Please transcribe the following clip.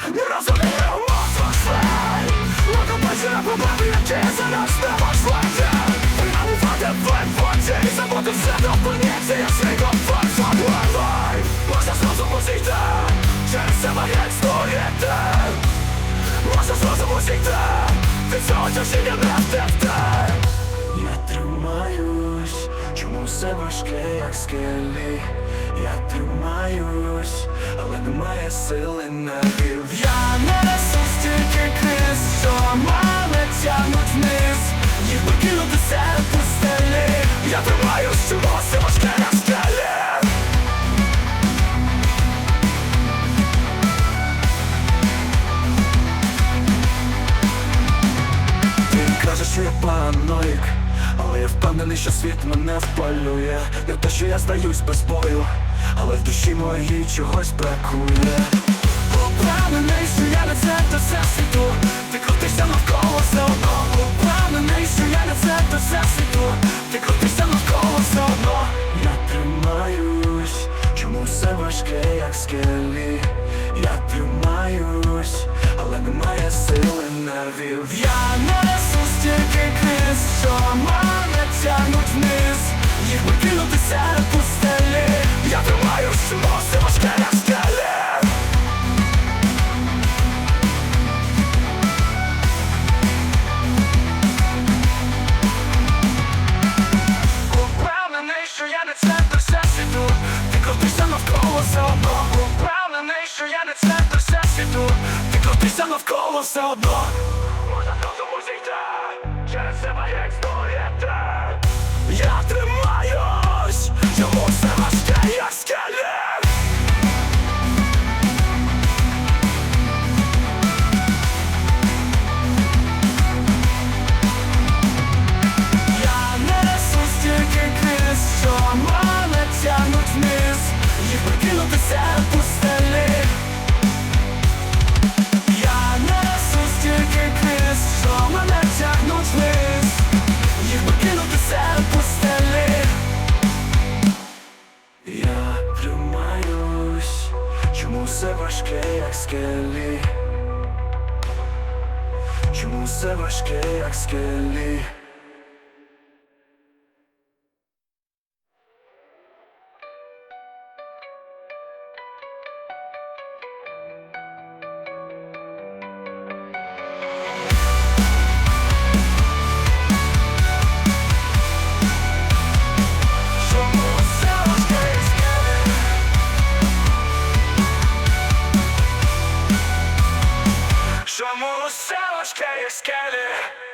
Розумію мозок свій Локопачі на проблеми, які за нас не важливі Пригадувати випадки і забути все до поняття Я снігом фальшавливий Можна з розуму зійти Через себе як стоїти Можна з розуму зійти Від цього тяжіння не втекти. Я тримаюсь Чому все важке, як скелі? Я тримаюсь, але немає сили на вір. Я не несу стільки криз, що мене тягнуть вниз. Їх покинути серед пустелі. Я тримаюсь, чому все важке, як скелі Ти кажеш, що я параноїк Але я впевнений, що світ мене впалює. Не те, що я здаюсь без бою Але в душі моїй чогось бракує. Упевнений, що я не це до все світу. Ти крутишся навколо все одно. Упевнений, що я не це до все світу. Ти крутишся навколо все одно. Я тримаюсь, чому все важке, як скелі? Я тримаюсь, але немає сили нервів Я не несу стільки криз, що мене тягнуть вниз. Їх викинути серед пустелі. Я тримаюсь, чому все важке, як скелі. Упевнений, що я не центр всесвіту. Ти крутишся навколо все одно Упевнений, що я не всесвіту. Ти крутишся навколо все одно. Можна розуму зійти Через себе як стоїти Я тримаюсь. Чому все важке, як скелі Я не несу стільки криз, що мене тягнуть вниз. Їх викинути важке, як скелі. Чому все важке, як скелі Чому все важке, як скелі